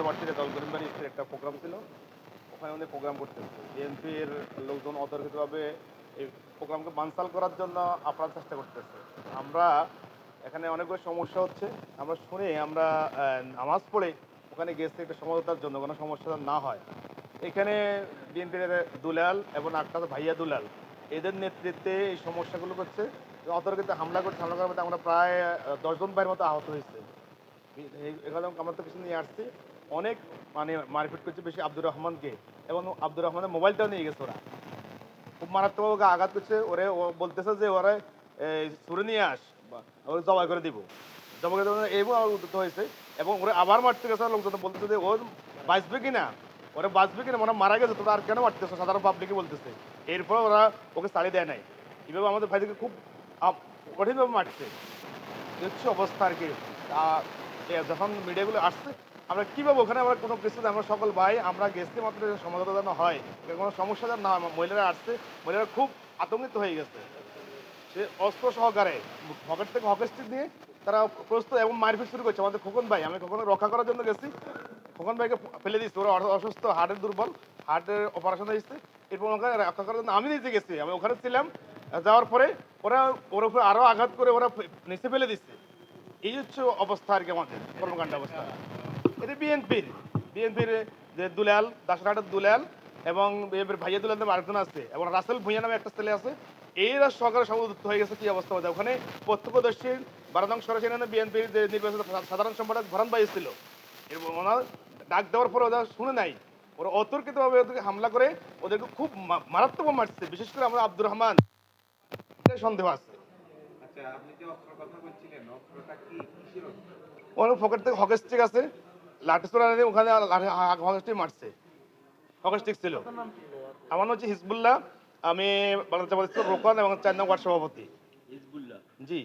মধ্যমার্টিতে দলগরিমবাড়ি একটা প্রোগ্রাম ছিল। ওখানে উনি প্রোগ্রাম করতেছে বিএনপির লোকজন অতর্কিতভাবে এই প্রোগ্রামকে বানসাল করার জন্য আপ্রাণ চেষ্টা করতেছে। আমরা এখানে অনেকগুলো সমস্যা হচ্ছে। আমরা শুনে আমরা নামাজ পড়ে ওখানে গেছি একটা সমঝোতার জন্য কোনো সমস্যা না হয়। এখানে বিএনপির দুলাল এবং আক্তার ভাইয়া দুলাল। এদের নেতৃত্বে এই সমস্যাগুলো করছে অতর্কিত হামলা করছে হামলা করার মধ্যে আমরা প্রায় দশজন ভাইয়ের মতো আহত হয়েছে। এখানে আমরা তো কিছু নিয়ে আসছি। অনেক মানে মারপিট করছে বেশি আব্দুর রহমানকে এবং আব্দুর রহমানের মোবাইলটাও নিয়ে গেছে ওরা। খুব মারাত্মক ওকে আঘাত করছে। ওরে ও বলতেছে যে ওরা সুরে নিয়ে আস ওরে জবাই করে দিব। জবাই করে এবং আমার উদ্যত হয়েছে এবং ওরা আবার মারতে গেছে। লোকজন বলতেছে যে ও বাঁচবে কিনা ওরা বাঁচবে কিনা মানে মারা গেছে তোরা আর কেন মারতেছে? সাধারণ পাবলিকে বলতেছে। এরপর ওরা ওকে ছাড়িয়ে দেয় নাই। এভাবে আমাদের ভাইদেরকে খুব কঠিনভাবে মারছে। হচ্ছে অবস্থা আর কি। যখন মিডিয়াগুলো আসছে আমরা কীভাবে ওখানে আমরা কোনো কিছু আমরা সকল ভাই, আমরা গেছি মাত্র সমাধান যেন হয়। কোনো সমস্যা যেন না হয়, মহিলারা আসছে, মহিলারা খুব আতঙ্কিত হয়ে গেছে। সে অস্ত্র সহকারে পকেট থেকে হকের স্টিক নিয়ে তারা প্রস্তুত এবং মারপিট শুরু করছে। আমাদের খোকন ভাই, আমি খোকন রক্ষা করার জন্য গেছি। খোকন ভাইকে ফেলে দিচ্ছি ওরা অস- অসুস্থ হার্টের দুর্বল হার্টের অপারেশন হয়েছে। এরপর ওখানে রক্ষা করার জন্য আমি নিচে গেছি। আমি ওখানে ছিলাম, যাওয়ার পরে ওরা ওর উপরে আরও আঘাত করে ওরা নিচে ফেলে দিচ্ছে এই হচ্ছে অবস্থা আর কি আমাদের কর্মকাণ্ড অবস্থা। এটা বিএনপির বিএনপির যে দুলাল দাসরহাটের দুলাল এবং বিএনপির ভাইয়া দুলাল নামে আরেকজন আছে এবং রাসেল ভুঁইয়া নামে একটা ছেলে আছে। এরা সরকারের সমুদ্র হয়ে গেছে কি অবস্থা হবে ওখানে প্রত্যক্ষদর্শী বারাদং সরাসরি বিএনপির যে নির্বাচিত সাধারণ সম্পাদক ভরণ ভাই ছিল। এবং ওনার ডাক দেওয়ার পর ওরা শুনে নাই। ওরা অতর্কিতভাবে ওদেরকে হামলা করে ওদেরকে খুব মারাত্মক মারছে বিশেষ করে আমরা আব্দুর রহমান। সন্দেহ আছে। আচ্ছা আপনি যে অস্ত্রের কথা বলছিলেন? অস্ত্রটা কি কিসের অস্ত্র? ওর পকেট থেকে হকি স্টিক আছে। লাঠি ছোড়া ওখানে হকস্টিক মারছে। হকস্টিক ছিল। আমার নাম হচ্ছে হিজবুল্লাহ আমি বাংলাদেশ রোকন এবং চার নং ওয়ার্ড সভাপতি। হিজবুল্লাহ। জি।